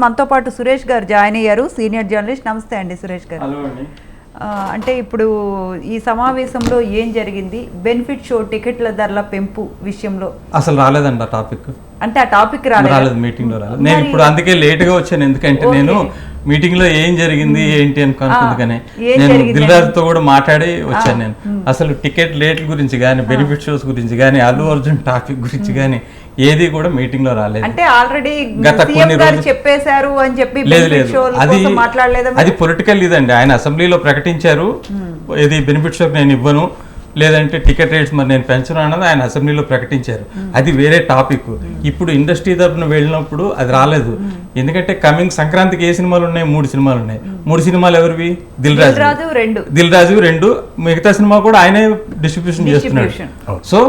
మనతో పాటు సురేష్ గారు జాయిన్ అయ్యారు సీనియర్ జర్నలిస్ట్. నమస్తే అండి సురేష్ గారు. హలో అండి. ఆ, అంటే ఇప్పుడు ఈ సమావేశంలో ఏం జరిగింది? బెనిఫిట్ షో టికెట్ల ధరల పెంపు విషయంలో. అసలు రాలేదండి ఆ టాపిక్. అంటే ఆ టాపిక్ రాలేదు? రాలేదు మీటింగ్లో రాలేదు. నేను ఇప్పుడు అందుకే లేట్గా వచ్చాను. ఎందుకంటే నేను మీటింగ్లో ఏం జరిగింది ఏంటి అని కనుక్కుందుకనే ఏం నేను జరిగింది దిల్రాజ్తో కూడా మాట్లాడి వచ్చాను నేను. అసలు టికెట్ రేట్ల గురించి కానీ బెనిఫిట్ షోస్ గురించి కానీ అల్లు అర్జున్ టాపిక్ గురించి కానీ ఏది కూడా మీటింగ్లో రాలేదు. అంటే ఆల్రెడీ గత కొన్ని రోజులు- చెప్పేశారు అని చెప్పి లేదు లేదు. అది మాట్లాడలేదా అది పొలిటికల్ ఇదండి. ఆయన అసెంబ్లీలో ప్రకటించారు. ఇది బెనిఫిట్ షోకి నేను ఇవ్వను. లేదంటే టికెట్ రేట్స్ మరి నేను పెంచను అన్నది ఆయన అసెంబ్లీలో ప్రకటించారు. అది వేరే టాపిక్ ఇప్పుడు ఇండస్ట్రీ తరపున వెళ్ళినప్పుడు అది రాలేదు. ఎందుకంటే కమింగ్ సంక్రాంతికి ఏ సినిమాలు ఉన్నాయి? మూడు సినిమాలు ఉన్నాయి. మూడు సినిమాలు ఎవరివి? దిల్ రాజు రాజు రెండు. దిల్ రాజు రెండు. మిగతా సినిమా కూడా ఆయనే డిస్ట్రిబ్యూషన్ చేస్తున్నాడు. సో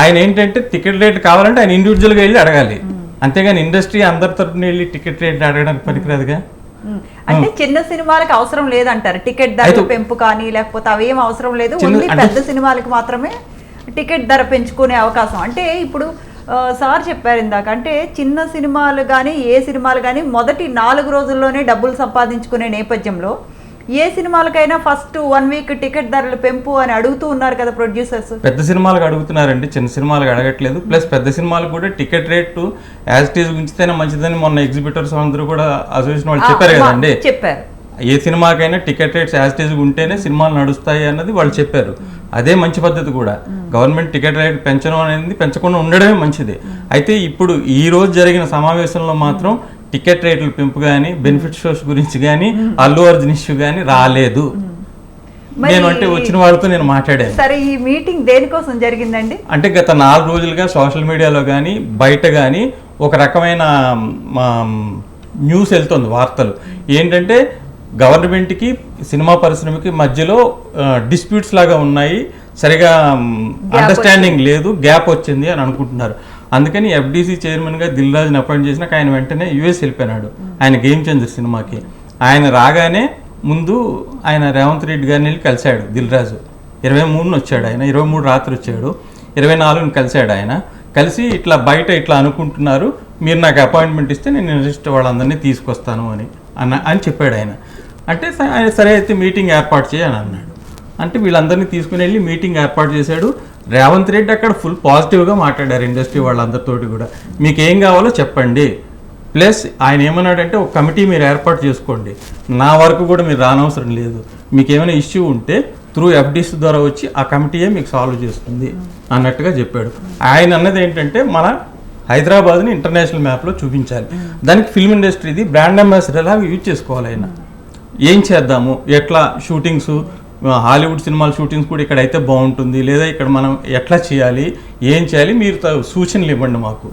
ఆయన ఏంటంటే టికెట్ రేట్ కావాలంటే ఆయన ఇండివిజువల్గా వెళ్ళి అడగాలి. అంతేగాని ఇండస్ట్రీ అందరి తరపున వెళ్ళి టికెట్ రేట్ అడగడానికి పనికిరాదుగా. అంటే చిన్న సినిమాలకు అవసరం లేదంటారు. టికెట్ ధర పెంపు కానీ లేకపోతే అవేం అవసరం లేదు. ఓన్లీ పెద్ద సినిమాలకు మాత్రమే టికెట్ ధర పెంచుకునే అవకాశం. అంటే ఇప్పుడు సార్ చెప్పారు ఇందాక. అంటే చిన్న సినిమాలు కానీ ఏ సినిమాలు కానీ మొదటి నాలుగు రోజుల్లోనే డబ్బులు సంపాదించుకునే నేపథ్యంలో ఏ సినిమాలకైనా ఫస్ట్ వన్ వీక్ టికెట్ ధరలు పెంపు అని అడుగుతూ ఉన్నారు కదా ప్రొడ్యూసర్స్. పెద్ద సినిమాలకు అడుగుతున్నారండి. చిన్న సినిమాలకు అడగట్లేదు. ప్లస్ పెద్ద సినిమాలకు కూడా టికెట్ రేటు యాజ్ టీజ్ ఉంచితేనే మంచిదని మొన్న ఎగ్జిబిటర్స్ అందరూ కూడా అసోసియేషన్ వాళ్ళు చెప్పారు కదండి. చెప్పారు. ఏ సినిమాకైనా టికెట్ రేట్స్ యాజ్ టీజ్ ఉంటేనే సినిమాలు నడుస్తాయి అన్నది వాళ్ళు చెప్పారు. అదే మంచి పద్ధతి కూడా. గవర్నమెంట్ టికెట్ రేట్ పెంచడం అనేది పెంచకుండా ఉండడమే మంచిది. అయితే ఇప్పుడు ఈ రోజు జరిగిన సమావేశంలో మాత్రం టికెట్ రేట్ల పెంపు కానీ బెనిఫిట్ షోస్ గురించి కానీ అల్లు అర్జున్ ఇష్యూ కానీ రాలేదు. నేను అంటే వచ్చిన వాళ్ళతో నేను మాట్లాడాను. సరే ఈ మీటింగ్ దేనికోసం జరిగిందండి? అంటే గత నాలుగు రోజులుగా సోషల్ మీడియాలో కానీ బయట కానీ ఒక రకమైన న్యూస్ వెళ్తుంది వార్తలు. ఏంటంటే గవర్నమెంట్కి సినిమా పరిశ్రమకి మధ్యలో డిస్ప్యూట్స్ లాగా ఉన్నాయి. సరిగా అండర్స్టాండింగ్ లేదు గ్యాప్ వచ్చింది అని అనుకుంటున్నారు. అందుకని ఎఫ్డీసీ చైర్మన్గా దిల్ రాజుని అపాయింట్ చేసినాక ఆయన వెంటనే యుఎస్ వెళ్ళిపోయినాడు. ఆయన గేమ్ చేంజర్ సినిమాకి. ఆయన రాగానే ముందు ఆయన రేవంత్ రెడ్డి గారిని వెళ్ళి కలిశాడు దిల్ రాజు ఇరవై మూడున వచ్చాడు ఆయన ఇరవై మూడు రాత్రి వచ్చాడు. ఇరవై నాలుగుని కలిశాడు ఆయన. కలిసి ఇట్లా బయట ఇట్లా అనుకుంటున్నారు. మీరు నాకు అపాయింట్మెంట్ ఇస్తే నేను ఇండస్ట్రీ వాళ్ళందరినీ తీసుకొస్తాను అని అన్న అని చెప్పాడు ఆయన. అంటే సరే అయితే మీటింగ్ ఏర్పాటు చేయని అన్నాడు. అంటే వీళ్ళందరినీ తీసుకుని వెళ్ళి మీటింగ్ ఏర్పాటు చేశాడు. రేవంత్ రెడ్డి అక్కడ ఫుల్ పాజిటివ్గా మాట్లాడారు ఇండస్ట్రీ వాళ్ళందరితోటి కూడా. మీకు ఏం కావాలో చెప్పండి. ప్లస్ ఆయన ఏమన్నాడంటే ఒక కమిటీ మీరు ఏర్పాటు చేసుకోండి. నా వరకు కూడా మీరు రానవసరం లేదు. మీకు ఏమైనా ఇష్యూ ఉంటే త్రూ ఎఫ్డీస్ ద్వారా వచ్చి ఆ కమిటీయే మీకు సాల్వ్ చేస్తుంది అన్నట్టుగా చెప్పాడు. ఆయన అన్నది ఏంటంటే మన హైదరాబాద్ని ఇంటర్నేషనల్ మ్యాప్లో చూపించాలి. దానికి ఫిల్మ్ ఇండస్ట్రీది బ్రాండ్ అంబాసిడర్ లాగా యూజ్ చేసుకోవాలి ఆయన. ఏం చేద్దాము? ఎట్లా షూటింగ్స్ హాలీవుడ్ సినిమాల షూటింగ్స్ కూడా ఇక్కడ అయితే బాగుంటుంది. లేదా ఇక్కడ మనం ఎట్లా చేయాలి? ఏం చేయాలి? మీరు సూచనలు ఇవ్వండి మాకు.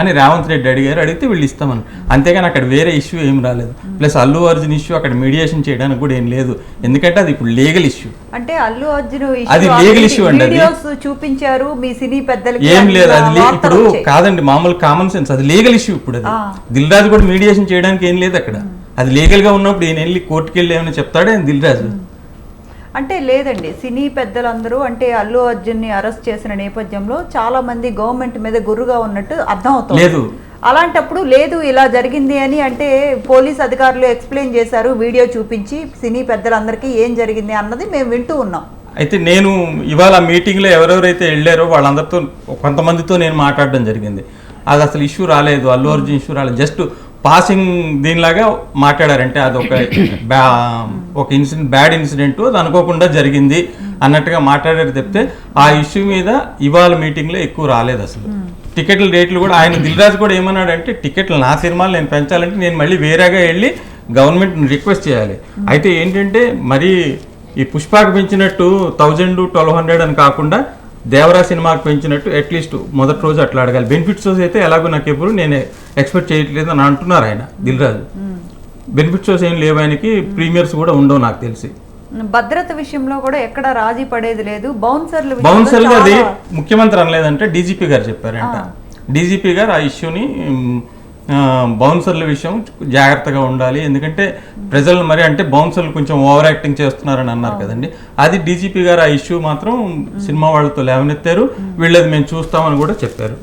అని రేవంత్ రెడ్డి అడిగారు. అడిగితే వీళ్ళు ఇస్తామని అంతేగాని అక్కడ వేరే ఇష్యూ ఏం రాలేదు. ప్లస్ అల్లు అర్జున్ ఇష్యూ అక్కడ మీడియేషన్ చేయడానికి కూడా ఏం లేదు. ఎందుకంటే అది ఇప్పుడు లీగల్ ఇష్యూ అంటే అల్లు అర్జున్ అది legal issue అండి చూపించారు. మీ సినీ పెద్దలకి ఏం లేదు. అది ఇప్పుడు. కాదండి మామూలు కామన్ సెన్స్ అది లీగల్ ఇష్యూ ఇప్పుడు అది. దిల్ రాజు కూడా మీడియేషన్ చేయడానికి ఏం లేదు అక్కడ. అది లీగల్గా ఉన్నప్పుడు ఈయన వెళ్ళి కోర్టుకి వెళ్ళి ఏమైనా చెప్తాడే? దిల్ రాజు అంటే లేదండి సినీ పెద్దలందరూ అంటే అల్లు అర్జున్ని అరెస్ట్ చేసిన నేపథ్యంలో చాలా మంది గవర్నమెంట్ మీద గుర్రుగా ఉన్నట్టు అర్థం అవుతుంది. లేదు. అలాంటప్పుడు లేదు ఇలా జరిగింది అని అంటే పోలీస్ అధికారులు ఎక్స్ప్లెయిన్ చేశారు వీడియో చూపించి సినీ పెద్దలందరికీ ఏం జరిగింది అన్నది మేము వింటూ ఉన్నాం. అయితే నేను ఇవాళ మీటింగ్లో ఎవరెవరైతే వెళ్ళారో వాళ్ళందరితో కొంతమందితో నేను మాట్లాడడం జరిగింది. అది అసలు ఇష్యూ రాలేదు అల్లు అర్జున్ ఇష్యూ రాలేదు. జస్ట్ పాసింగ్ దీనిలాగా మాట్లాడారంటే అది ఒక బ్యా ఒక ఇన్సిడెంట్ బ్యాడ్ ఇన్సిడెంట్ అది అనుకోకుండా జరిగింది అన్నట్టుగా మాట్లాడారు చెప్తే ఆ ఇష్యూ మీద ఇవాళ మీటింగ్లో ఎక్కువ రాలేదు అసలు. టికెట్ల రేట్లు కూడా ఆయన దిల్రాజు కూడా ఏమన్నాడంటే టికెట్లు నా సినిమాలు నేను పెంచాలంటే నేను మళ్ళీ వేరేగా వెళ్ళి గవర్నమెంట్ రిక్వెస్ట్ చేయాలి. అయితే ఏంటంటే మరి ఈ పుష్పాకి పెంచినట్టు థౌజండ్ ట్వెల్వ్ హండ్రెడ్ అని కాకుండా దేవరా సినిమాకి పెంచినట్టు అట్లీస్ట్ మొదటి రోజు అట్లా అడగాలి. బెనిఫిట్స్ షోస్ అయితే ఎలాగో నాకు ఎప్పుడు నేను ఎక్స్పెక్ట్ చేయట్లేదు అని అంటున్నారు ఆయన దిల్రాజు. బెనిఫిట్ షోస్ ఏం లేవు ఆయనకి ప్రీమియర్స్ కూడా ఉండవు నాకు తెలిసి. భద్రత విషయంలో కూడా ఎక్కడ రాజీ పడేది లేదు. బౌన్సర్ల బౌన్సర్లు అది ముఖ్యమంత్రి అనలేదంటే డీజీపీ గారు చెప్పారంట. డీజీపీ గారు ఆ ఇష్యూని బౌన్సర్ల విషయం జాగ్రత్తగా ఉండాలి. ఎందుకంటే ప్రజలు మరి అంటే బౌన్సర్లు కొంచెం ఓవర్ యాక్టింగ్ చేస్తున్నారని అన్నారు కదండి. అది డీజీపీ గారు ఆ ఇష్యూ మాత్రం సినిమా వాళ్ళతో లేవనెత్తారు. వీళ్ళది మేము చూస్తామని కూడా చెప్పారు.